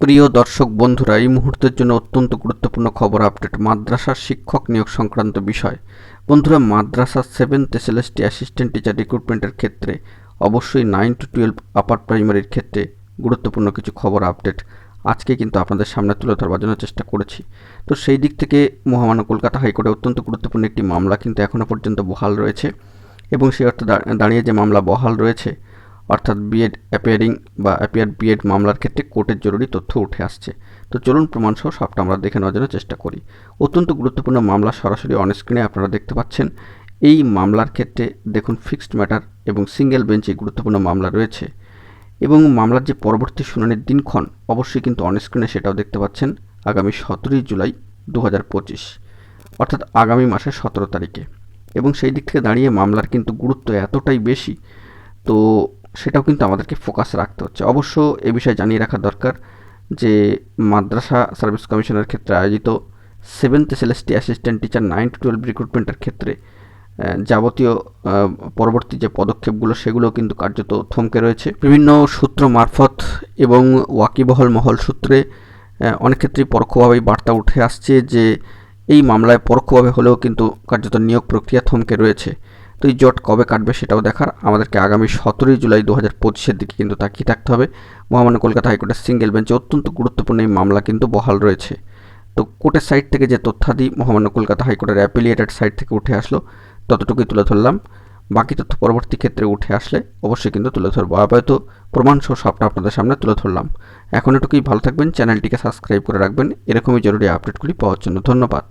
প্রিয় দর্শক বন্ধুরা, এই মুহূর্তের জন্য অত্যন্ত গুরুত্বপূর্ণ খবর আপডেট, মাদ্রাসার শিক্ষক নিয়োগ সংক্রান্ত বিষয়। বন্ধুরা, মাদ্রাসার সেভেন্থ এসএলএসটি অ্যাসিস্ট্যান্ট টিচার রিক্রুটমেন্টের ক্ষেত্রে অবশ্যই নাইন টু টুয়েলভ আপার প্রাইমারির ক্ষেত্রে গুরুত্বপূর্ণ কিছু খবর আপডেট আজকে কিন্তু আপনাদের সামনে তুলে ধরবার জন্য চেষ্টা করেছি। তো সেই দিক থেকে মহামান্য কলকাতা হাইকোর্টে অত্যন্ত গুরুত্বপূর্ণ একটি মামলা কিন্তু এখনও পর্যন্ত বহাল রয়েছে এবং সেই অর্থে দাঁড়িয়ে যে মামলা বহাল রয়েছে অর্থাৎ বিএড অ্যাপিয়ারিং বা অ্যাপিয়ার বিএড মামলার ক্ষেত্রে কোর্টের জরুরি তথ্য উঠে আসছে। তো চলুন প্রমাণসহ সবটা আমরা দেখে নেওয়ার জন্য চেষ্টা করি। অত্যন্ত গুরুত্বপূর্ণ মামলা সরাসরি অন স্ক্রিনে আপনারা দেখতে পাচ্ছেন। এই মামলার ক্ষেত্রে দেখুন ফিক্সড ম্যাটার এবং সিঙ্গেল বেঞ্চে গুরুত্বপূর্ণ মামলা রয়েছে। এবং মামলার যে পরবর্তী শুনানির দিনক্ষণ, অবশ্যই কিন্তু অন স্ক্রিনে সেটাও দেখতে পাচ্ছেন আগামী সতেরোই জুলাই দু হাজার পঁচিশ, অর্থাৎ আগামী মাসের সতেরো তারিখে। এবং সেই দিক থেকে দাঁড়িয়ে মামলার কিন্তু গুরুত্ব এতটাই বেশি, তো সেটাও কিন্তু আমাদেরকে ফোকাস রাখতে হচ্ছে। অবশ্য এ বিষয়ে জানিয়ে রাখা দরকার যে মাদ্রাসা সার্ভিস কমিশনের ক্ষেত্রে আয়োজিত seventh SLST assistant teacher nine to twelve রিক্রুটমেন্টের ক্ষেত্রে যাবতীয় পরবর্তী যে পদক্ষেপগুলো সেগুলো কিন্তু কার্যত থমকে রয়েছে। বিভিন্ন সূত্র মারফত এবং ওয়াকিবহল মহল সূত্রে অনেক ক্ষেত্রেই পরোক্ষভাবেই বার্তা উঠে আসছে যে এই মামলায় পরোক্ষভাবে হলেও কিন্তু কার্যত নিয়োগ প্রক্রিয়া থমকে রয়েছে। তো এই জট কবে কাটবে সেটাও দেখার। আমাদেরকে আগামী সতেরোই জুলাই দু হাজার পঁচিশের দিকে কিন্তু তাকিয়ে থাকতে হবে। মহামান্য কলকাতা হাইকোর্টের সিঙ্গেল বেঞ্চে অত্যন্ত গুরুত্বপূর্ণ এই মামলা কিন্তু বহাল রয়েছে। তো কোর্টের সাইড থেকে যে তথ্যাদি মহামান্য কলকাতা হাইকোর্টের অ্যাপিলিয়েটেড সাইড থেকে উঠে আসলো, ততটুকুই তুলে ধরলাম। বাকি তথ্য পরবর্তী ক্ষেত্রে উঠে আসলে অবশ্যই কিন্তু তুলে ধরবো। আপাতত প্রমাণ সহ সবটা আপনাদের সামনে তুলে ধরলাম। এখন এটুকুই, ভালো থাকবেন, চ্যানেলটিকে সাবস্ক্রাইব করে রাখবেন। এরকমই জরুরি আপডেটগুলি পাওয়ার জন্য ধন্যবাদ।